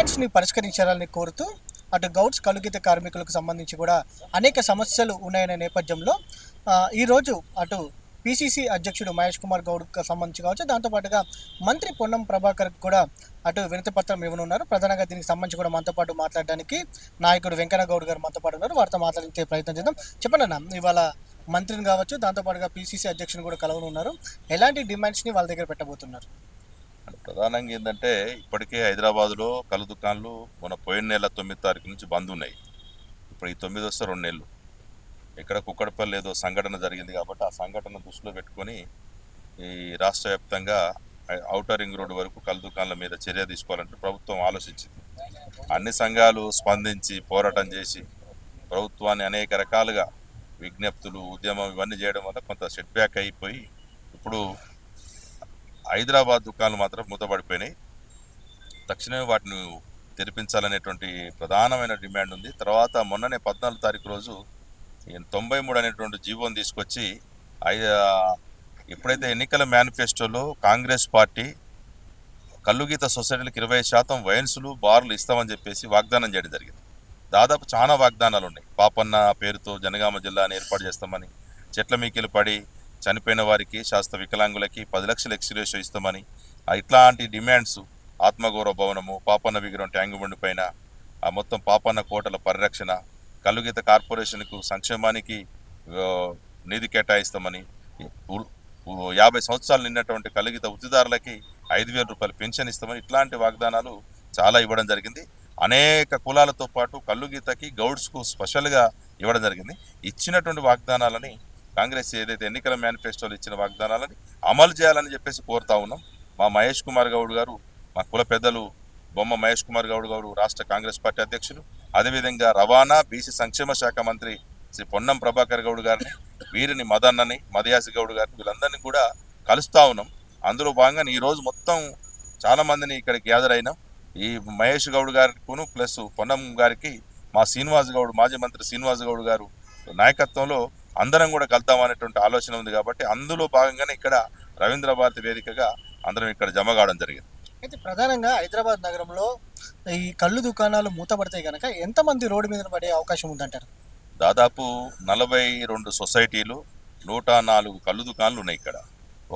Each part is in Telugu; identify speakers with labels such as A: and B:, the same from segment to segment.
A: డిమాండ్స్ని పరిష్కరించాలని కోరుతూ అటు గౌడ్స్ కలుగిత కార్మికులకు సంబంధించి కూడా అనేక సమస్యలు ఉన్నాయనే నేపథ్యంలో ఈరోజు అటు పిసిసి అధ్యక్షుడు మహేష్ కుమార్ గౌడ్కి సంబంధించి కావచ్చు దాంతోపాటుగా మంత్రి పొన్నం ప్రభాకర్ కూడా అటు వినతి పత్రం ఇవ్వనున్నారు. ప్రధానంగా దీనికి సంబంధించి కూడా మనతో పాటు మాట్లాడడానికి నాయకుడు వెంకన్న గౌడ్ గారు మనతో పాటు ఉన్నారు. వారితో మాట్లాడించే ప్రయత్నం చేద్దాం. చెప్పండి అన్న ఇవాళ మంత్రిని కావచ్చు దాంతోపాటుగా పిసిసి అధ్యక్షుని కూడా కలవనున్నారు. ఎలాంటి డిమాండ్స్ని వాళ్ళ దగ్గర పెట్టబోతున్నారు?
B: ప్రధానంగా ఏంటంటే ఇప్పటికే హైదరాబాద్లో కళ్ళు దుకాణాలు మన పోయిన నెల తొమ్మిది తారీఖు నుంచి బంద్ ఉన్నాయి. ఇప్పుడు ఈ తొమ్మిది వస్తే రెండు నెలలు. ఇక్కడ కుక్కడపల్లి ఏదో సంఘటన జరిగింది కాబట్టి ఆ సంఘటన దృష్టిలో పెట్టుకొని ఈ రాష్ట్ర వ్యాప్తంగా ఔటర్ రింగ్ రోడ్డు వరకు కళ్ళు దుకాణాల మీద చర్య తీసుకోవాలంటే ప్రభుత్వం ఆలోచించింది. అన్ని సంఘాలు స్పందించి పోరాటం చేసి ప్రభుత్వాన్ని అనేక రకాలుగా విజ్ఞప్తులు ఉద్యమం ఇవన్నీ చేయడం వల్ల కొంత సెట్ బ్యాక్ అయిపోయి ఇప్పుడు హైదరాబాద్ దుకాణాలు మాత్రం మూతపడిపోయినాయి. తక్షణమే వాటిని తెరిపించాలనేటువంటి ప్రధానమైన డిమాండ్ ఉంది. తర్వాత మొన్ననే పద్నాలుగు తారీఖు రోజు తొంభై మూడు అనేటువంటి జీవోని తీసుకొచ్చి ఐ- ఎప్పుడైతే ఎన్నికల మేనిఫెస్టోలో కాంగ్రెస్ పార్టీ కల్లుగీత సొసైటీలకు ఇరవై శాతం వైన్సులు బార్లు ఇస్తామని చెప్పేసి వాగ్దానం చేయడం జరిగింది. దాదాపు చాలా వాగ్దానాలు ఉన్నాయి. పాపన్న పేరుతో జనగామ జిల్లాని ఏర్పాటు చేస్తామని చెట్ల మీకిలు పడి చనిపోయిన వారికి శాస్త్ర వికలాంగులకి పది లక్షల ఎక్స్రేషో ఇస్తామని ఇట్లాంటి డిమాండ్స్ ఆత్మగౌరవ భవనము పాపన్న విగ్రహం ట్యాంగు బండి పైన ఆ మొత్తం పాపన్న కోటల పరిరక్షణ కల్లుగీత కార్పొరేషన్కు సంక్షేమానికి నిధి కేటాయిస్తామని యాభై సంవత్సరాలు నిన్నటువంటి కలుగిత వృత్తిదారులకి ఐదు వేల రూపాయలు పెన్షన్ ఇస్తామని ఇట్లాంటి వాగ్దానాలు చాలా ఇవ్వడం జరిగింది. అనేక కులాలతో పాటు కల్లుగీతకి గౌడ్స్కు స్పెషల్గా ఇవ్వడం జరిగింది. ఇచ్చినటువంటి వాగ్దానాలని కాంగ్రెస్ ఏదైతే ఎన్నికల మేనిఫెస్టోలు ఇచ్చిన వాగ్దానాలని అమలు చేయాలని చెప్పేసి కోరుతా ఉన్నాం. మా మహేష్ కుమార్ గౌడ్ గారు మా కుల పెద్దలు బొమ్మ మహేష్ కుమార్ గౌడ్ గారు రాష్ట్ర కాంగ్రెస్ పార్టీ అధ్యక్షులు అదేవిధంగా రవాణా బీసీ సంక్షేమ శాఖ మంత్రి శ్రీ పొన్నం ప్రభాకర్ గౌడ్ గారిని వీరిని మదన్నని మదయాసి గౌడ్ గారిని వీళ్ళందరినీ కూడా కలుస్తా ఉన్నాం. అందులో భాగంగా ఈ రోజు మొత్తం చాలా మందిని ఇక్కడికి గ్యాదర్ అయినాం. ఈ మహేష్ గౌడ్ గారికును ప్లస్ పొన్నం గారికి మా శ్రీనివాస్ గౌడ్ మాజీ మంత్రి శ్రీనివాస్ గౌడ్ గారు నాయకత్వంలో అందరం కూడా కలుద్దాం అనేటువంటి ఆలోచన ఉంది కాబట్టి అందులో భాగంగానే ఇక్కడ రవీంద్ర భారతి వేదికగా అందరం ఇక్కడ జమ కావడం జరిగింది.
A: అయితే ప్రధానంగా హైదరాబాద్ నగరంలో ఈ కళ్ళు దుకాణాలు మూతపడితే కనుక ఎంతమంది రోడ్డు మీద పడే అవకాశం ఉందంటారు?
B: దాదాపు నలభై రెండు సొసైటీలు నూట నాలుగు కళ్ళు దుకాణాలు ఉన్నాయి ఇక్కడ.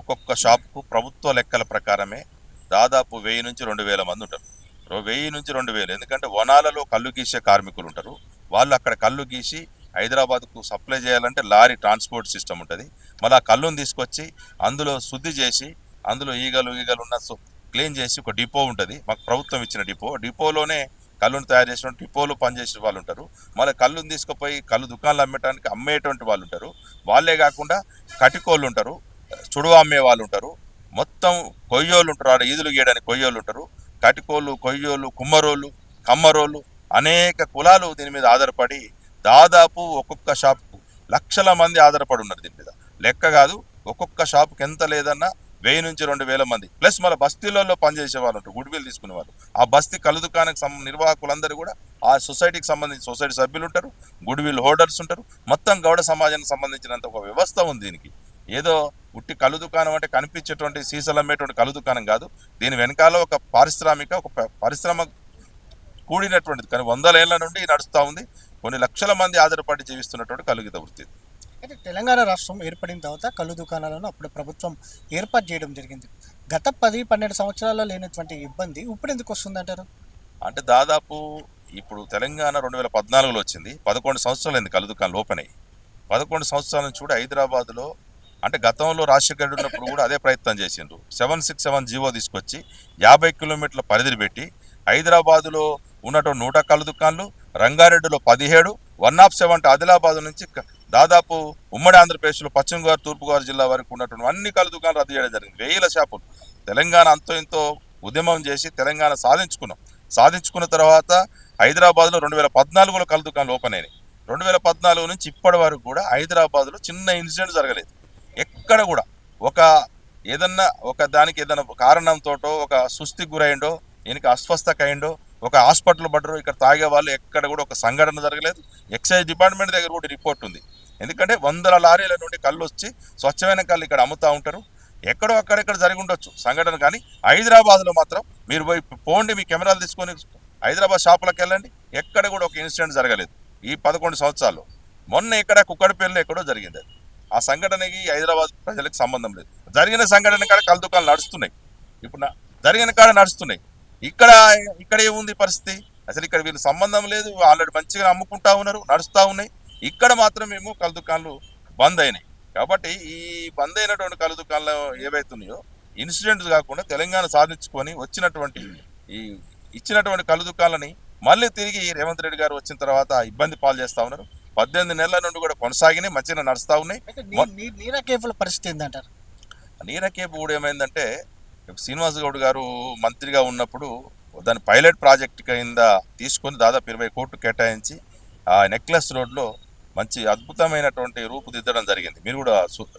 B: ఒక్కొక్క షాపుకు ప్రభుత్వ లెక్కల ప్రకారమే దాదాపు వెయ్యి నుంచి రెండు వేల మంది ఉంటారు. వెయ్యి నుంచి రెండు వేలు. ఎందుకంటే వనాలలో కళ్ళు గీసే కార్మికులు ఉంటారు. వాళ్ళు అక్కడ కళ్ళు గీసి హైదరాబాద్కు సప్లై చేయాలంటే లారీ ట్రాన్స్పోర్ట్ సిస్టమ్ ఉంటుంది. మళ్ళీ ఆ కళ్ళును తీసుకొచ్చి అందులో శుద్ధి చేసి అందులో ఈగలు ఈగలు ఉన్న సో- క్లీన్ చేసి ఒక డిపో ఉంటుంది. మాకు ప్రభుత్వం ఇచ్చిన డిపో. డిపోలోనే కళ్ళును తయారు చేసిన డిపోలో పనిచేసే వాళ్ళు ఉంటారు. మళ్ళీ కళ్ళుని తీసుకుపోయి కళ్ళు దుకాణాలు అమ్మేటానికి అమ్మేటువంటి వాళ్ళు ఉంటారు. వాళ్ళే కాకుండా కటికోళ్ళు ఉంటారు. చుడువ అమ్మే వాళ్ళు ఉంటారు. మొత్తం కొయ్యోళ్ళు ఉంటారు. ఆడ ఈదులు గీయడానికి కొయ్యోళ్ళు ఉంటారు. కటికోళ్ళు కొయ్యోళ్ళు కుమ్మరోళ్ళు కమ్మరోళ్ళు అనేక కులాలు దీని మీద ఆధారపడి దాదాపు ఒక్కొక్క షాప్కు లక్షల మంది ఆధారపడి ఉన్నారు దీని మీద. లెక్క కాదు ఒక్కొక్క షాప్కి ఎంత లేదన్నా వెయ్యి నుంచి రెండు వేల మంది. ప్లస్ మన బస్తీలలో పనిచేసే వాళ్ళు ఉంటారు గుడ్ విల్ తీసుకునే వాళ్ళు. ఆ బస్తీ కళ్ళు దుకాణానికి సం నిర్వాహకులందరూ కూడా ఆ సొసైటీకి సంబంధించి సొసైటీ సభ్యులు ఉంటారు గుడ్ విల్ హోల్డర్స్ ఉంటారు. మొత్తం గౌడ సమాజానికి సంబంధించినంత ఒక వ్యవస్థ ఉంది దీనికి. ఏదో ఉట్టి కళ్ళు దుకాణం అంటే కనిపించేటువంటి సీసాలు అమ్మేటువంటి కళ్ళు దుకాణం కాదు. దీని వెనకాల ఒక పారిశ్రామిక ఒక పరిశ్రమ కూడినటువంటిది. కానీ వందల ఏళ్ళ నుండి నడుస్తూ ఉంది. కొన్ని లక్షల మంది ఆధారపడి జీవిస్తున్నటువంటి కలుగిత వృత్తి
A: అయితే తెలంగాణ రాష్ట్రం ఏర్పడిన తర్వాత కళ్ళు దుకాణాలను అప్పుడు ప్రభుత్వం ఏర్పాటు చేయడం జరిగింది. గత పది పన్నెండు సంవత్సరాల్లో లేనటువంటి ఇబ్బంది ఇప్పుడు ఎందుకు వస్తుందంటారు?
B: అంటే దాదాపు ఇప్పుడు తెలంగాణ రెండు వేల పద్నాలుగులో వచ్చింది. పదకొండు సంవత్సరాలు అయింది కళ్ళు దుకాణాలు ఓపెన్ అయ్యి పదకొండు సంవత్సరాల నుంచి కూడా హైదరాబాద్లో అంటే గతంలో రాజశేఖర్ ఉన్నప్పుడు కూడా అదే ప్రయత్నం చేసిండ్రు. సెవెన్ సిక్స్ సెవెన్ జీవో తీసుకొచ్చి యాభై కిలోమీటర్ల పరిధిని పెట్టి హైదరాబాదులో ఉన్నటువంటి నూట కళ్ళు దుకాణాలు రంగారెడ్డిలో పదిహేడు వన్ ఆఫ్ సెవెన్ ఆదిలాబాద్ నుంచి దాదాపు ఉమ్మడి ఆంధ్రప్రదేశ్లో పశ్చిమ గోదావరి తూర్పుగోదావరి జిల్లా వరకు ఉన్నటువంటి అన్ని కళ్ళు దుకాణాలు రద్దు చేయడం జరిగింది. వేల షాపులు తెలంగాణ అంతో ఇంతో ఉద్యమం చేసి తెలంగాణ సాధించుకున్నాం. సాధించుకున్న తర్వాత హైదరాబాద్లో రెండు వేల పద్నాలుగులో కళ్ళు దుకాణాలు ఓపెన్ అయినాయి. రెండు వేల పద్నాలుగు నుంచి ఇప్పటి వరకు కూడా హైదరాబాద్లో చిన్న ఇన్సిడెంట్ జరగలేదు. ఎక్కడ కూడా ఒక ఏదన్నా ఒక దానికి ఏదైనా కారణంతోటో ఒక సుస్థికి గురైండో ఈయనకి అస్వస్థకైండో అయిండో ఒక హాస్పిటల్ పడ్డరు ఇక్కడ తాగే వాళ్ళు ఎక్కడ కూడా ఒక సంఘటన జరగలేదు. ఎక్సైజ్ డిపార్ట్మెంట్ దగ్గర కూడా రిపోర్ట్ ఉంది. ఎందుకంటే వందల లారీల నుండి కళ్ళు వచ్చి స్వచ్ఛమైన కళ్ళు ఇక్కడ అమ్ముతూ ఉంటారు. ఎక్కడో అక్కడెక్కడ జరిగి ఉండొచ్చు సంఘటన కానీ హైదరాబాద్లో మాత్రం మీరు పోయి పోండి మీ కెమెరాలు తీసుకొని హైదరాబాద్ షాపులకు వెళ్ళండి. ఎక్కడ కూడా ఒక ఇన్సిడెంట్ జరగలేదు ఈ పదకొండు సంవత్సరాలు మొన్న ఇక్కడ కుక్కడపల్లిలో ఎక్కడో జరిగింది అది. ఆ సంఘటనకి హైదరాబాద్ ప్రజలకు సంబంధం లేదు. జరిగిన సంఘటన కాడ కళ్ళు దుకాణాలు నడుస్తున్నాయి. ఇప్పుడు జరిగిన కాడ నడుస్తున్నాయి. ఇక్కడ ఇక్కడ ఏముంది పరిస్థితి? అసలు ఇక్కడ వీళ్ళు సంబంధం లేదు ఆల్రెడీ మంచిగా అమ్ముకుంటా ఉన్నారు నడుస్తూ ఉన్నాయి. ఇక్కడ మాత్రం మేము కళ్ళు దుకాణాలు బంద్ అయినాయి. కాబట్టి ఈ బంద్ అయినటువంటి కళ్ళు దుకాణాలు ఏవైతున్నాయో ఇన్సిడెంట్స్ కాకుండా తెలంగాణ సాధించుకొని వచ్చినటువంటి ఈ ఇచ్చినటువంటి కళ్ళు దుకాణాలని మళ్ళీ తిరిగి రేవంత్ రెడ్డి గారు వచ్చిన తర్వాత ఇబ్బంది పాలు చేస్తా ఉన్నారు. పద్దెనిమిది నెలల నుండి కూడా కొనసాగినాయి మంచిగా నడుస్తూ ఉన్నాయి.
A: అయితే నీ- నీ- నీరా కేఫ్ల పరిస్థితి ఏంటంటారు
B: నీరకేపు కూడా ఏమైందంటే శ్రీనివాస్ గౌడ్ గారు మంత్రిగా ఉన్నప్పుడు దాని పైలట్ ప్రాజెక్ట్ కింద తీసుకొని దాదాపు ఇరవై కోట్లు కేటాయించి ఆ నెక్లెస్ రోడ్లో మంచి అద్భుతమైనటువంటి రూపుదిద్దడం జరిగింది. మీరు కూడా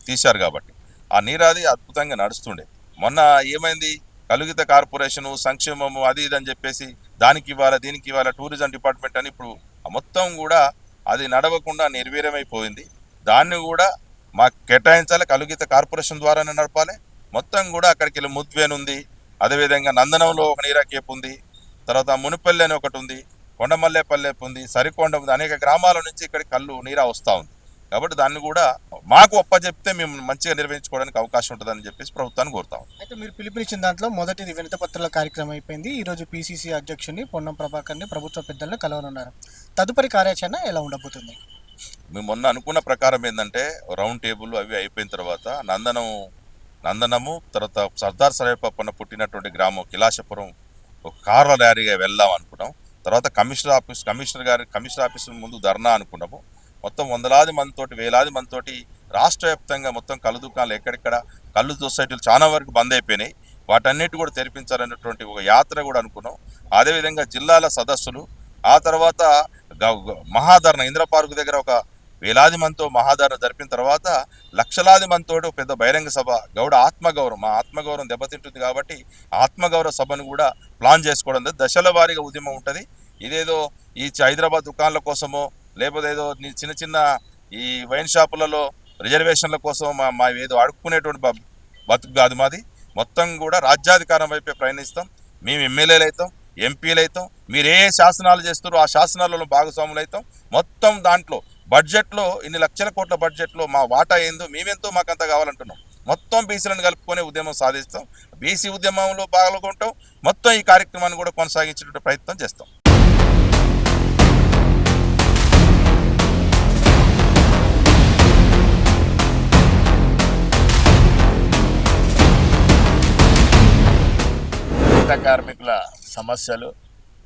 B: తీశారు కాబట్టి. ఆ నీరాది అద్భుతంగా నడుస్తుండే. మొన్న ఏమైంది? కలుగిత కార్పొరేషను సంక్షేమము అది ఇది అని చెప్పేసి దానికి ఇవ్వాలా దీనికి ఇవ్వాలా టూరిజం డిపార్ట్మెంట్ అని ఇప్పుడు మొత్తం కూడా అది నడవకుండా నిర్వీర్యమైపోయింది. దాన్ని కూడా మాకు కేటాయించాలి? కలుగిత కార్పొరేషన్ ద్వారానే నడపాలి? మొత్తం కూడా అక్కడికి వెళ్ళి ముద్వేన్ ఉంది. అదేవిధంగా నందనంలో ఒక నీరా కేప్ ఉంది. తర్వాత మునిపల్లి అని ఒకటి ఉంది. కొండమల్లేపల్లి ఉంది. సరికొండ ఉంది. అనేక గ్రామాల నుంచి ఇక్కడికి కళ్ళు నీరా వస్తూ ఉంది. కాబట్టి దాన్ని కూడా మాకు ఒప్ప చెప్తే మేము మంచిగా నిర్వహించుకోవడానికి అవకాశం ఉంటుందని చెప్పేసి ప్రభుత్వాన్ని కోరుతాం
A: అయితే మీరు పిలుపునిచ్చిన దాంట్లో మొదటిది వినతి పత్రాల కార్యక్రమం అయిపోయింది. ఈ రోజు పిసిసి అధ్యక్షుని పొన్నం ప్రభాకర్ని ప్రభుత్వ పెద్దలను కలవనున్నారు. తదుపరి కార్యాచరణ ఎలా ఉండబోతుంది?
B: మేము మొన్న అనుకున్న ప్రకారం ఏంటంటే రౌండ్ టేబుల్ అవి అయిపోయిన తర్వాత నందనం నందనము తర్వాత సర్దార్ సరేపప్పన పుట్టినటువంటి గ్రామం కిలాషపురం ఒక కార్ల ర్యాలీగా వెళ్దాం అనుకున్నాం. తర్వాత కమిషనర్ ఆఫీస్ కమిషనర్ గారి కమిషనర్ ఆఫీస్ ముందు ధర్నా అనుకున్నాము. మొత్తం వందలాది మందితోటి వేలాది మందితోటి రాష్ట్ర వ్యాప్తంగా మొత్తం కళ్ళు దుకాణాలు ఎక్కడెక్కడ కళ్ళు సొసైటీలు చాలా వరకు బంద్ అయిపోయినాయి. వాటన్నిటి కూడా తెరిపించాలన్నటువంటి ఒక యాత్ర కూడా అనుకున్నాం. అదేవిధంగా జిల్లాల సదస్సులు ఆ తర్వాత గ- మహాధరణ ఇంద్ర పార్కు దగ్గర ఒక వేలాది మందితో మహాధరణ జరిపిన తర్వాత లక్షలాది మందితో పెద్ద బహిరంగ సభ గౌడ ఆత్మగౌరవం. మా ఆత్మగౌరవం దెబ్బతింటుంది కాబట్టి ఆత్మగౌరవ సభను కూడా ప్లాన్ చేసుకోవడం దశల వారీగా ఉద్యమం ఉంటుంది. ఇదేదో ఈ హైదరాబాద్ దుకాణాల కోసమో లేకపోతే ఏదో చిన్న చిన్న ఈ వైన్ షాపులలో రిజర్వేషన్ల కోసం మా మా ఏదో అడుక్కునేటువంటి బతుకు కాదు మాది. మొత్తం కూడా రాజ్యాధికారం వైపే ప్రయాణిస్తాం. మేము ఎమ్మెల్యేలు అవుతాం ఎంపీలు అవుతాం మీరు ఏ శాసనాలు చేస్తారో ఆ శాసనాలలో భాగస్వాములు అవుతాం మొత్తం దాంట్లో బడ్జెట్లో ఇన్ని లక్షల కోట్ల బడ్జెట్లో మా వాటా ఏందో మేమెంతో మాకంత కావాలంటున్నాం. మొత్తం బీసీలను కలుపుకొని ఉద్యమం సాధిస్తాం. బీసీ ఉద్యమంలో పాల్గొంటాం. మొత్తం ఈ కార్యక్రమాన్ని కూడా కొనసాగించేటువంటి ప్రయత్నం చేస్తాం.
C: కార్మికుల సమస్యలు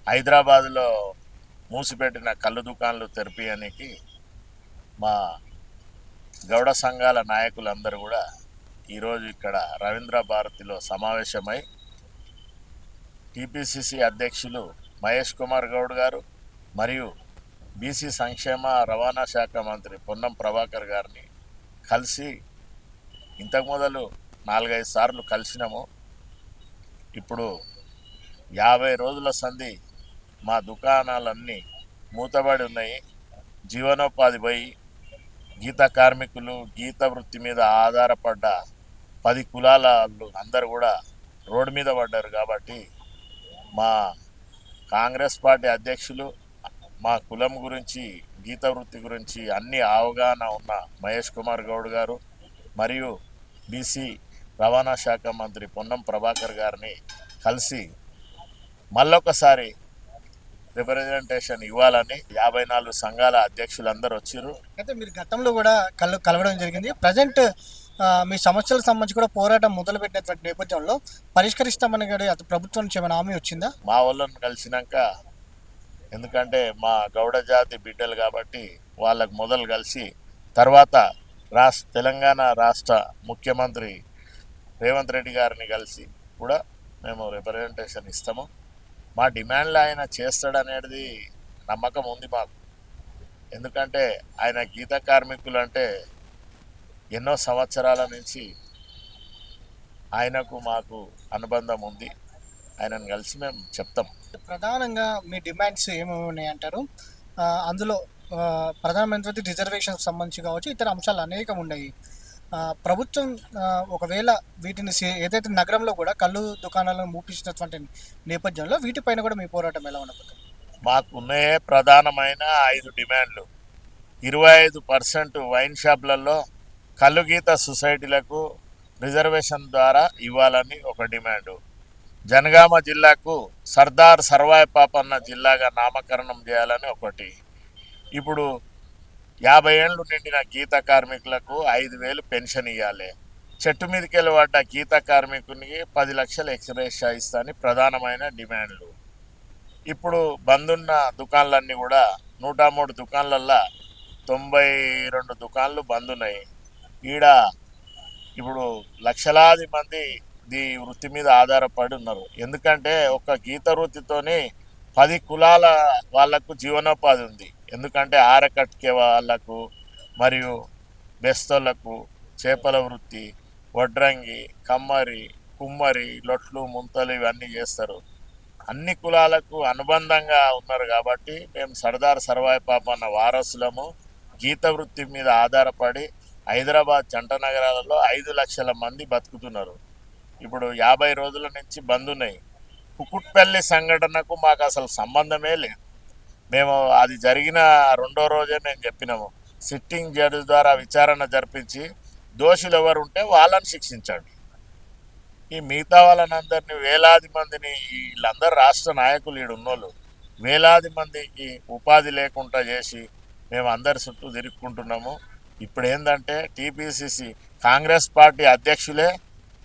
C: హైదరాబాద్లో మూసిపెట్టిన కళ్ళు దుకాణాలు తెరిపియడానికి మా గౌడ సంఘాల నాయకులందరూ కూడా ఈరోజు ఇక్కడ రవీంద్ర భారతిలో సమావేశమై టిపిసిసి అధ్యక్షులు మహేష్ కుమార్ గౌడ్ గారు మరియు బీసీ సంక్షేమ రవాణా శాఖ మంత్రి పొన్నం ప్రభాకర్ గారిని కలిసి ఇంతకు మొదలు నాలుగైదు సార్లు కలిసినాము. ఇప్పుడు యాభై రోజుల సంధి మా దుకాణాలన్నీ మూతబడి ఉన్నాయి. జీవనోపాధి పోయి గీత కార్మికులు గీత వృత్తి మీద ఆధారపడ్డ పది కులాల వాళ్ళు అందరు కూడా రోడ్డు మీద పడ్డారు కాబట్టి మా కాంగ్రెస్ పార్టీ అధ్యక్షులు మా కులం గురించి గీత వృత్తి గురించి అన్ని అవగాహన ఉన్న మహేష్ కుమార్ గౌడ్ గారు మరియు బీసీ రవాణా శాఖ మంత్రి పొన్నం ప్రభాకర్ గారిని కలిసి మళ్ళొకసారి రిప్రజెంటేషన్ ఇవ్వాలని యాభై నాలుగు సంఘాల అధ్యక్షులందరూ వచ్చిర్రు.
A: అయితే మీరు గతంలో కూడా కలు కలవడం జరిగింది. ప్రజెంట్ మీ సమస్యలకు సంబంధించి కూడా పోరాటం మొదలుపెట్టినటువంటి నేపథ్యంలో పరిష్కరిస్తామని కూడా అటు ప్రభుత్వం నుంచి ఏమైనా హామీ వచ్చిందా?
C: మా వాళ్ళని కలిసినాక ఎందుకంటే మా గౌడ జాతి బిడ్డలు కాబట్టి వాళ్ళకు మొదలు కలిసి తర్వాత రాష్ట్ర తెలంగాణ రాష్ట్ర ముఖ్యమంత్రి రేవంత్ రెడ్డి గారిని కలిసి కూడా మేము రిప్రజెంటేషన్ ఇస్తాము. మా డిమాండ్లు ఆయన చేస్తాడనేది నమ్మకం ఉంది మాకు. ఎందుకంటే ఆయన గీత కార్మికులు అంటే ఎన్నో సంవత్సరాల నుంచి ఆయనకు మాకు అనుబంధం ఉంది. ఆయనను కలిసి మేము చెప్తాం.
A: ప్రధానంగా మీ డిమాండ్స్ ఏమేమి ఉన్నాయి అంటారు? అందులో ప్రధానమంత్రి రిజర్వేషన్ సంబంధించి కావచ్చు ఇతర అంశాలు అనేకం ఉన్నాయి. ప్రభుత్వం ఒకవేళ వీటిని ఏదైతే నగరంలో కూడా కళ్ళు దుకాణాలను మూపించినటువంటి నేపథ్యంలో వీటిపైన కూడా మీ పోరాటం ఎలా ఉండబోతుంది?
C: మాకున్నే ప్రధానమైన ఐదు డిమాండ్లు. ఇరవై ఐదు పర్సెంట్ వైన్ షాప్లలో కల్లుగీత సొసైటీలకు రిజర్వేషన్ ద్వారా ఇవ్వాలని ఒక డిమాండు. జనగామ జిల్లాకు సర్దార్ సర్వాయి పాపన్న జిల్లాగా నామకరణం చేయాలని ఒకటి. ఇప్పుడు యాభై ఏళ్ళు నిండిన గీత కార్మికులకు ఐదు వేలు పెన్షన్ ఇవ్వాలి చెట్టు మీదకెళ్ళి పడ్డ గీత కార్మికునికి పది లక్షలు ఎక్స్రేషా ఇస్తాని ప్రధానమైన డిమాండ్లు. ఇప్పుడు బంద్ ఉన్న దుకాన్లన్నీ కూడా నూట మూడు దుకాన్లల్లో తొంభై రెండు దుకాన్లు బంద్ ఉన్నాయి ఈడ ఇప్పుడు లక్షలాది మంది ఈ వృత్తి మీద ఆధారపడి ఉన్నారు. ఎందుకంటే ఒక గీత వృత్తితోని పది కులాల వాళ్ళకు జీవనోపాధి ఉంది. ఎందుకంటే ఆరకట్కే వాళ్ళకు మరియు బెస్తలకు చేపల వృత్తి వడ్రంగి కమ్మరి కుమ్మరి లొట్లు ముంతలు ఇవన్నీ చేస్తారు. అన్ని కులాలకు అనుబంధంగా ఉన్నారు కాబట్టి మేము సర్దార్ సర్వాయి పాపన్న వారసులము. గీత వృత్తి మీద ఆధారపడి హైదరాబాద్ జంట నగరాలలో ఐదు లక్షల మంది బతుకుతున్నారు. ఇప్పుడు యాభై రోజుల నుంచి బంద్ ఉన్నాయి. కుకుట్పల్లి సంఘటనకు మాకు అసలు సంబంధమే లేదు. మేము అది జరిగిన రెండో రోజే మేము చెప్పినాము. సిట్టింగ్ జడ్జి ద్వారా విచారణ జరిపించి దోషులు ఎవరు ఉంటే వాళ్ళని శిక్షించండి. ఈ మిగతా వాళ్ళనందరినీ వేలాది మందిని వీళ్ళందరూ రాష్ట్ర నాయకులు ఈడు ఉన్నోళ్ళు వేలాది మందికి ఉపాధి లేకుండా చేసి మేము అందరి చుట్టూ తిరుక్కుంటున్నాము. ఇప్పుడు ఏంటంటే టీపీసీసీ కాంగ్రెస్ పార్టీ అధ్యక్షులే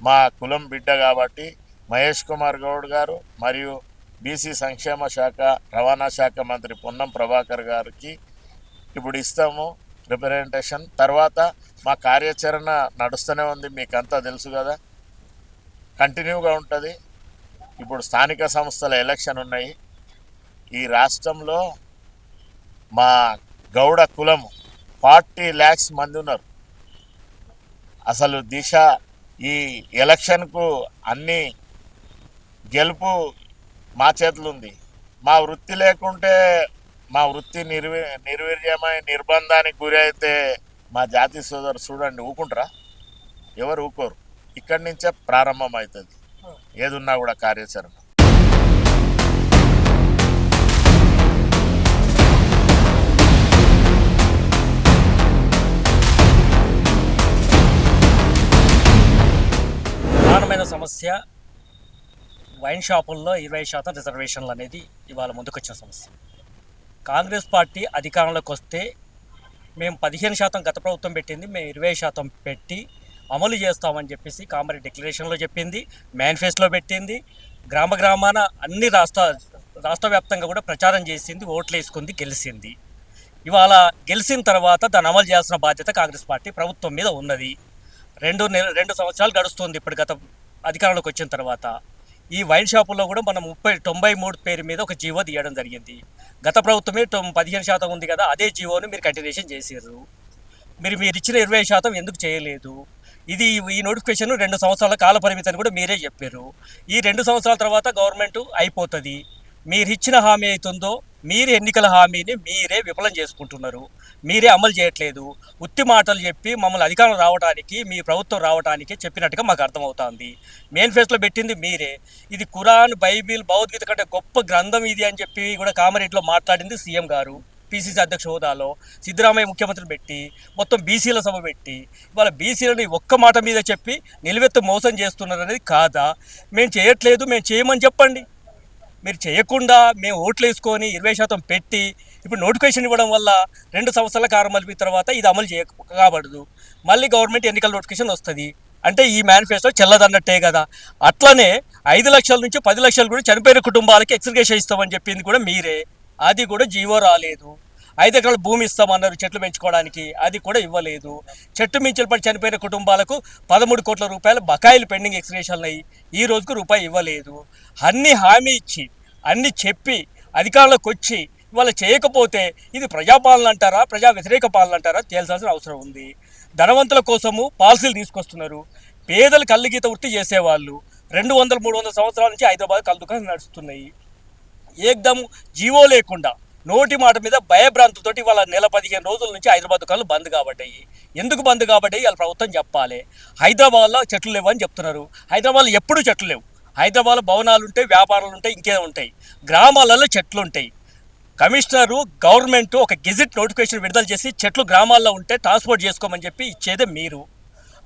C: మా కులం బిడ్డ కాబట్టి మహేష్ కుమార్ గౌడ్ గారు మరియు బీసీ సంక్షేమ శాఖ రవాణా శాఖ మంత్రి పొన్నం ప్రభాకర్ గారికి ఇప్పుడు ఇస్తాము రిప్రజెంటేషన్ తర్వాత మా కార్యాచరణ నడుస్తూనే ఉంది మీకంతా తెలుసు కదా. కంటిన్యూగా ఉంటుంది. ఇప్పుడు స్థానిక సంస్థల ఎలక్షన్ ఉన్నాయి. ఈ రాష్ట్రంలో మా గౌడ కులం ఫార్టీ ల్యాక్స్ మంది ఉన్నారు. అసలు దిశ ఈ ఎలక్షన్కు అన్ని గెలుపు మా చేతులు ఉంది మా వృత్తి లేకుంటే మా వృత్తి నిర్వి నిర్వీర్యమై నిర్బంధానికి గురి అయితే మా జాతి సోదరు చూడండి ఊకుంటారా ఎవరు ఊకోరు? ఇక్కడి నుంచే ప్రారంభం అవుతుంది ఏదున్నా కూడా కార్యాచరణ.
D: ప్రధానమైన సమస్య వైన్ షాపుల్లో ఇరవై శాతం రిజర్వేషన్లు అనేది ఇవాళ ముందుకొచ్చిన సమస్య. కాంగ్రెస్ పార్టీ అధికారంలోకి వస్తే మేము పదిహేను శాతం గత ప్రభుత్వం పెట్టింది మేము ఇరవై శాతం పెట్టి అమలు చేస్తామని చెప్పేసి కామరెడ్డి డిక్లరేషన్లో చెప్పింది మేనిఫెస్టోలో పెట్టింది గ్రామ గ్రామాన అన్ని రాష్ట్ర రాష్ట్ర వ్యాప్తంగా కూడా ప్రచారం చేసింది ఓట్లు వేసుకుంది గెలిచింది ఇవాళ గెలిచిన తర్వాత దాన్ని అమలు చేయాల్సిన బాధ్యత కాంగ్రెస్ పార్టీ ప్రభుత్వం మీద ఉన్నది. రెండు నెల రెండు సంవత్సరాలు గడుస్తుంది ఇప్పుడు గత అధికారంలోకి వచ్చిన తర్వాత. ఈ వైన్ షాపుల్లో కూడా మనం ముప్పై తొంభై మూడు పేరు మీద ఒక జీవో తీయడం జరిగింది. గత ప్రభుత్వమే పదిహేను శాతం ఉంది కదా అదే జీవోని మీరు కంటిన్యూషన్ చేసారు మీరు మీరు ఇచ్చిన ఇరవై శాతం ఎందుకు చేయలేదు? ఇది ఈ నోటిఫికేషన్ రెండు సంవత్సరాల కాల పరిమితి అని కూడా మీరే చెప్పారు ఈ రెండు సంవత్సరాల తర్వాత గవర్నమెంట్ అయిపోతుంది. మీరు ఇచ్చిన హామీ అవుతుందో మీరు ఎన్నికల హామీని మీరే విఫలం చేసుకుంటున్నారు. మీరే అమలు చేయట్లేదు. ఉత్తి మాటలు చెప్పి మమ్మల్ని అధికారం రావడానికి మీ ప్రభుత్వం రావడానికి చెప్పినట్టుగా మాకు అర్థమవుతుంది. మేనిఫెస్టోలో పెట్టింది మీరే. ఇది కురాన్ బైబిల్ భగవద్గీత కంటే గొప్ప గ్రంథం ఇది అని చెప్పి కూడా కామరేడ్లో మాట్లాడింది సీఎం గారు పిసిసి అధ్యక్ష హోదాలో. సిద్ధరామయ్య ముఖ్యమంత్రి పెట్టి మొత్తం బీసీల సభ పెట్టి ఇవాళ బీసీలని ఒక్క మాట మీద చెప్పి నిలువెత్తు మోసం చేస్తున్నారనేది కాదా? మేము చేయట్లేదు మేము చేయమని చెప్పండి. మీరు చేయకుండా మేము ఓట్లు వేసుకొని ఇరవై శాతం పెట్టి ఇప్పుడు నోటిఫికేషన్ ఇవ్వడం వల్ల రెండు సంవత్సరాల కారం మలిపిన తర్వాత ఇది అమలు చేయ కాబడదు మళ్ళీ గవర్నమెంట్ ఎన్నికల నోటిఫికేషన్ వస్తుంది. అంటే ఈ మేనిఫెస్టో చెల్లదన్నట్టే కదా. అట్లనే ఐదు లక్షల నుంచి పది లక్షలు కూడా చనిపోయిన కుటుంబాలకి ఎక్స్గ్రేషన్ ఇస్తామని చెప్పింది కూడా మీరే. అది కూడా జీవో రాలేదు. ఐదు ఎకరాల భూమి ఇస్తామన్నారు చెట్లు పెంచుకోవడానికి. అది కూడా ఇవ్వలేదు. చెట్టు మించులు పడి చనిపోయిన కుటుంబాలకు పదమూడు కోట్ల రూపాయలు బకాయిలు పెండింగ్ ఎక్స్గ్రేషన్లు అయ్యి ఈ రోజుకు రూపాయి ఇవ్వలేదు. అన్ని హామీ ఇచ్చి అన్ని చెప్పి అధికారంలోకి వచ్చి ఇవాళ చేయకపోతే ఇది ప్రజాపాలన అంటారా ప్రజా వ్యతిరేక పాలన అంటారా తేల్చాల్సిన అవసరం ఉంది. ధనవంతుల కోసము పాలసీలు తీసుకొస్తున్నారు. పేదలు కళ్ళుగీత వృత్తి చేసేవాళ్ళు రెండు వందల మూడు వందల సంవత్సరాల నుంచి హైదరాబాద్ కళ్ళు దుకాణాలు నడుస్తున్నాయి. ఏకదం జీవో లేకుండా నోటి మాట మీద భయభ్రాంతులతోటి వాళ్ళ నెల పదిహేను రోజుల నుంచి హైదరాబాద్ దుకాణాలు బంద్ కాబట్టాయి ఎందుకు బంద్ కాబట్టి వాళ్ళ ప్రభుత్వం చెప్పాలి. హైదరాబాద్లో చెట్లు లేవు అని చెప్తున్నారు. హైదరాబాద్లో ఎప్పుడూ చెట్లు లేవు. హైదరాబాద్లో భవనాలు ఉంటాయి వ్యాపారాలు ఉంటాయి ఇంకే ఉంటాయి. గ్రామాలలో చెట్లు ఉంటాయి. కమిషనరు గవర్నమెంట్ ఒక గెజిట్ నోటిఫికేషన్ విడుదల చేసి చెట్లు గ్రామాల్లో ఉంటే ట్రాన్స్పోర్ట్ చేసుకోమని చెప్పి ఇచ్చేదే మీరు.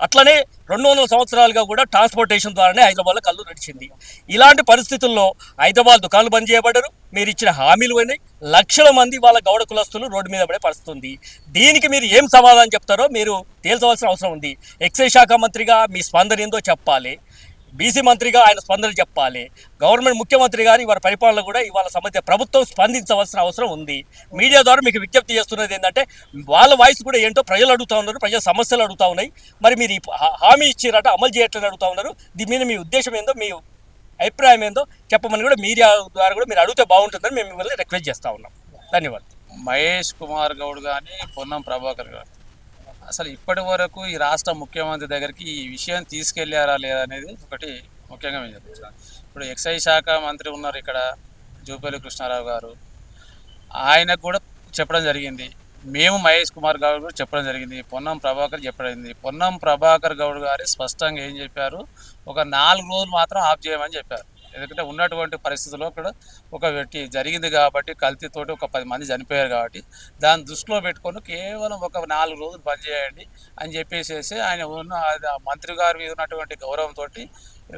D: అట్లనే రెండు వందల సంవత్సరాలుగా కూడా ట్రాన్స్పోర్టేషన్ ద్వారానే హైదరాబాద్లో కళ్ళు నడిచింది. ఇలాంటి పరిస్థితుల్లో హైదరాబాద్ దుకాణాలు బంద్ చేయబడ్డారు. మీరు ఇచ్చిన హామీలు అని లక్షల మంది వాళ్ళ గౌడ కులస్తులు రోడ్డు మీద పడే పరిస్థితి దీనికి మీరు ఏం సమాధానం చెప్తారో మీరు తేల్చవలసిన అవసరం ఉంది. ఎక్సైజ్ శాఖ మంత్రిగా మీ స్పందన ఏందో చెప్పాలి. బీసీ మంత్రిగా ఆయన స్పందన చెప్పాలి. గవర్నమెంట్ ముఖ్యమంత్రి గారు ఇవాళ పరిపాలన కూడా ఇవాళ సమస్య ప్రభుత్వం స్పందించవలసిన అవసరం ఉంది. మీడియా ద్వారా మీకు విజ్ఞప్తి చేస్తున్నది ఏంటంటే వాళ్ళ వాయిస్ కూడా ఏంటో ప్రజలు అడుగుతూ ఉన్నారు ప్రజల సమస్యలు అడుగుతా ఉన్నాయి. మరి మీరు హామీ ఇచ్చిరట అమలు చేయట్లని అడుగుతా ఉన్నారు. దీని మీద మీ ఉద్దేశం ఏందో మీ అభిప్రాయం ఏందో చెప్పమని కూడా మీడియా ద్వారా కూడా మీరు అడిగితే బాగుంటుందని మేము మిమ్మల్ని రిక్వెస్ట్ చేస్తూ ఉన్నాం. ధన్యవాదాలు.
E: మహేష్ కుమార్ గౌడ్ కానీ పొన్నం ప్రభాకర్ గారు. అసలు ఇప్పటి వరకు ఈ రాష్ట్ర ముఖ్యమంత్రి దగ్గరికి ఈ విషయం తీసుకెళ్ళారా లేదా అనేది ఒకటి ముఖ్యంగా మేము చెప్తున్నాం. ఇప్పుడు ఎక్సైజ్ శాఖ మంత్రి ఉన్నారు ఇక్కడ జూపల్లి కృష్ణారావు గారు. ఆయనకు కూడా చెప్పడం జరిగింది. మేము మహేష్ కుమార్ గౌడ్ కూడా చెప్పడం జరిగింది. పొన్నం ప్రభాకర్ చెప్పడం జరిగింది. పొన్నం ప్రభాకర్ గౌడ్ గారు స్పష్టంగా ఏం చెప్పారు? ఒక నాలుగు రోజులు మాత్రం ఆఫ్ చేయమని చెప్పారు. ఎందుకంటే ఉన్నటువంటి పరిస్థితుల్లో ఇక్కడ ఒక వ్యక్తి జరిగింది కాబట్టి కల్తీతోటి ఒక పది మంది చనిపోయారు కాబట్టి దాన్ని దృష్టిలో పెట్టుకొని కేవలం ఒక నాలుగు రోజులు బంద్ చేయండి అని చెప్పేసేసి ఆయన ఉన్న మంత్రి గారి మీద ఉన్నటువంటి గౌరవంతో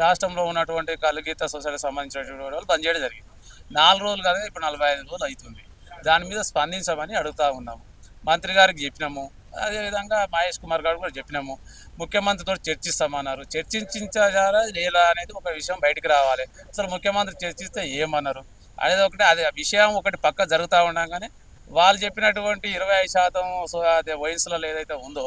E: రాష్ట్రంలో ఉన్నటువంటి కలుగీత సొసైటీకి సంబంధించినటువంటి వాళ్ళు బంద్ చేయడం జరిగింది. నాలుగు రోజులు కదా ఇప్పుడు నలభై ఐదు రోజులు అవుతుంది. దాని మీద స్పందించమని అడుగుతా ఉన్నాము. మంత్రి గారికి చెప్పినాము. అదేవిధంగా మహేష్ కుమార్ గారు కూడా చెప్పినాము. ముఖ్యమంత్రితో చర్చిస్తామన్నారు. చర్చించారా లేదా అనేది ఒక విషయం బయటికి రావాలి. అసలు ముఖ్యమంత్రి చర్చిస్తే ఏమన్నారు? అనేది ఒకటి అది విషయం ఒకటి పక్క జరుగుతూ ఉండగానే వాళ్ళు చెప్పినటువంటి ఇరవై ఐదు శాతం సో అదే వయసులో ఏదైతే ఉందో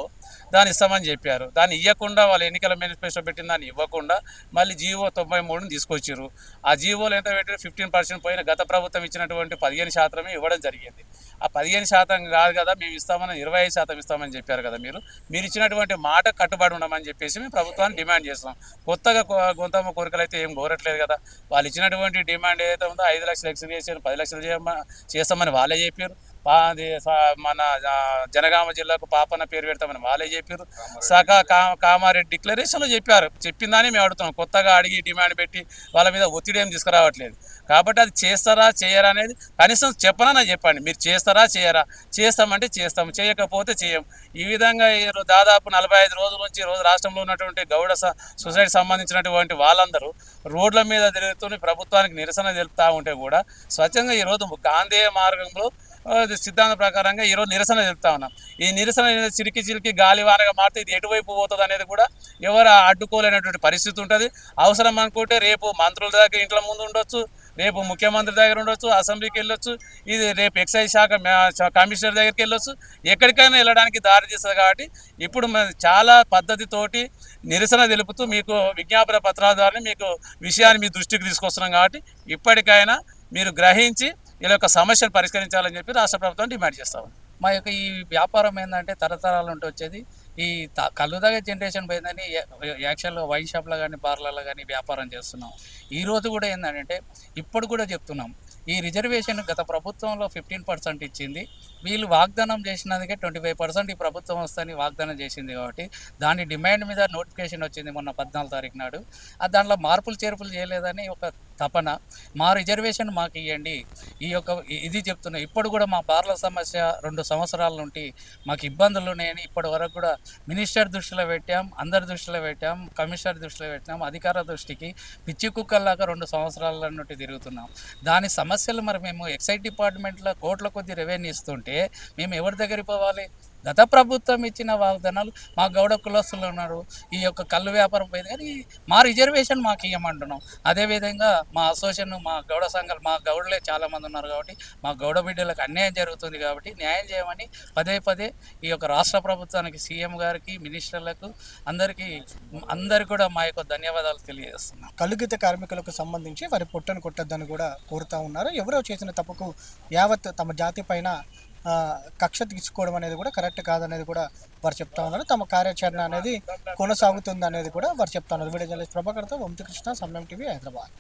E: దాన్ని ఇస్తామని చెప్పారు. దాన్ని ఇవ్వకుండా వాళ్ళు ఎన్నికల మేనిఫెస్టో పెట్టిన దాన్ని ఇవ్వకుండా మళ్ళీ జీవో తొంభై మూడుని తీసుకొచ్చారు ఆ జీవోలు ఎంత పెట్టారు ఫిఫ్టీన్ పర్సెంట్ పోయిన గత ప్రభుత్వం ఇచ్చినటువంటి పదిహేను శాతమే ఇవ్వడం జరిగింది. ఆ పదిహేను శాతం కాదు కదా మేము ఇస్తామని ఇరవై ఐదు శాతం ఇస్తామని చెప్పారు కదా మీరు. మీరు ఇచ్చినటువంటి మాట కట్టుబడి ఉండమని చెప్పేసి మేము ప్రభుత్వాన్ని డిమాండ్ చేస్తున్నాం. కొత్తగా గొంతమ్మ కోరికలు అయితే ఏం కోరట్లేదు కదా. వాళ్ళు ఇచ్చినటువంటి డిమాండ్ ఏదైతే ఉందో ఐదు లక్షలు ఎక్స్టెండ్ పది లక్షలు చేయమని చేస్తామని వాళ్ళే చెప్పారు. అది మన జనగామ జిల్లాకు పాపన్న పేరు పెడతామని వాళ్ళే చెప్పారు. సకా కామారెడ్డి డిక్లరేషన్లో చెప్పారు. చెప్పిందని మేము అడుగుతాం కొత్తగా అడిగి డిమాండ్ పెట్టి వాళ్ళ మీద ఒత్తిడి ఏం తీసుకురావట్లేదు. కాబట్టి అది చేస్తారా చేయరా అనేది కనీసం చెప్పనన్నా చెప్పండి. మీరు చేస్తారా చేయరా? చేస్తామంటే చేస్తాం. చేయకపోతే చేయం. ఈ విధంగా ఈ దాదాపు నలభై ఐదు రోజుల నుంచి రోజు రాష్ట్రంలో ఉన్నటువంటి గౌడ స- సొసైటీ సంబంధించినటువంటి వాళ్ళందరూ రోడ్ల మీద తిరుగుతూ ప్రభుత్వానికి నిరసన తెలుపుతా ఉంటే కూడా స్వచ్ఛంగా ఈరోజు గాంధేయ మార్గంలో సిద్ధాంత ప్రకారంగా ఈరోజు నిరసన తెలుపుతా ఉన్నాం. ఈ నిరసన చిరికి చిరికి గాలివానగా మారితే ఇది ఎటువైపు పోతుంది అనేది కూడా ఎవరు అడ్డుకోలేనటువంటి పరిస్థితి ఉంటుంది. అవసరం అనుకుంటే రేపు మంత్రుల దగ్గర ఇంట్లో ముందు ఉండొచ్చు రేపు ముఖ్యమంత్రి దగ్గర ఉండొచ్చు అసెంబ్లీకి వెళ్ళొచ్చు ఇది రేపు ఎక్సైజ్ శాఖ కమిషనర్ దగ్గరికి వెళ్ళొచ్చు ఎక్కడికైనా వెళ్ళడానికి దారి తీస్తుంది కాబట్టి ఇప్పుడు చాలా పద్ధతితోటి నిరసన తెలుపుతూ మీకు విజ్ఞాపన పత్రాల ద్వారా మీకు విషయాన్ని మీ దృష్టికి తీసుకొస్తున్నాం కాబట్టి ఇప్పటికైనా మీరు గ్రహించి ఇలా యొక్క సమస్యను పరిష్కరించాలని చెప్పి రాష్ట్ర ప్రభుత్వం డిమాండ్ చేస్తాం
F: మా యొక్క ఈ వ్యాపారం ఏంటంటే తరతరాల నుండి వచ్చేది. ఈ త- కళ్ళు తాగే జనరేషన్ పోయిందని యాక్చువల్గా వైన్ షాప్లో కానీ బార్లలో కానీ వ్యాపారం చేస్తున్నాం. ఈరోజు కూడా ఏంటంటే ఇప్పుడు కూడా చెప్తున్నాం. ఈ రిజర్వేషన్ గత ప్రభుత్వంలో ఫిఫ్టీన్ పర్సెంట్ ఇచ్చింది. వీళ్ళు వాగ్దానం చేసినందుకే ట్వంటీ ఫైవ్ పర్సెంట్ ఈ ప్రభుత్వం వస్తుందని వాగ్దానం చేసింది కాబట్టి దాని డిమాండ్ మీద నోటిఫికేషన్ వచ్చింది మొన్న పద్నాలుగు తారీఖు నాడు. ఆ దాంట్లో మార్పులు చేర్పులు చేయలేదని ఒక తపన మా రిజర్వేషన్ మాకు ఇవ్వండి ఈ యొక్క ఇది చెప్తున్నా ఇప్పుడు కూడా మా బార్ల సమస్య రెండు సంవత్సరాల నుండి మాకు ఇబ్బందులు ఉన్నాయని ఇప్పటి వరకు కూడా మినిస్టర్ దృష్టిలో పెట్టాం అందరి దృష్టిలో పెట్టాం కమిషనర్ దృష్టిలో పెట్టాం అధికార దృష్టికి పిచ్చి కుక్కల్లాగా రెండు సంవత్సరాల నుండి తిరుగుతున్నాం. దాని సమస్యలు మరి మేము ఎక్సైజ్ డిపార్ట్మెంట్లో కోట్ల కొద్ది రెవెన్యూ ఇస్తుంటే మేము ఎవరి దగ్గరికి పోవాలి? గత ప్రభుత్వం ఇచ్చిన వాగ్దానాలు మా గౌడ కులస్తులు ఉన్నారు. ఈ యొక్క కళ్ళు వ్యాపారం పోయింది. కానీ మా రిజర్వేషన్ మాకు ఇవ్వమంటున్నాం అదేవిధంగా మా అసోసియేషన్ మా గౌడ సంఘాలు మా గౌడలే చాలామంది ఉన్నారు కాబట్టి మా గౌడ బిడ్డలకు అన్యాయం జరుగుతుంది కాబట్టి న్యాయం చేయమని పదే పదే ఈ యొక్క రాష్ట్ర ప్రభుత్వానికి సీఎం గారికి మినిస్టర్లకు అందరికీ అందరికీ కూడా మా యొక్క ధన్యవాదాలు తెలియజేస్తున్నాం.
A: కలుగిత కార్మికులకు సంబంధించి వారి పొట్టను కొట్టద్దని కూడా కోరుతా ఉన్నారు. ఎవరో చేసిన తప్పుకు యావత్ తమ జాతి పైన కక్ష తీసుకోవడం అనేది కూడా కరెక్ట్ కాదనేది కూడా వారు చెప్తా ఉన్నారు. తమ కార్యాచరణ అనేది కొనసాగుతుంది అనేది కూడా వారు చెప్తా ఉన్నారు. వీడియో జర్నలిస్ట్ ప్రభాకర్తో వంశకృష్ణ సమయం టీవీ హైదరాబాద్.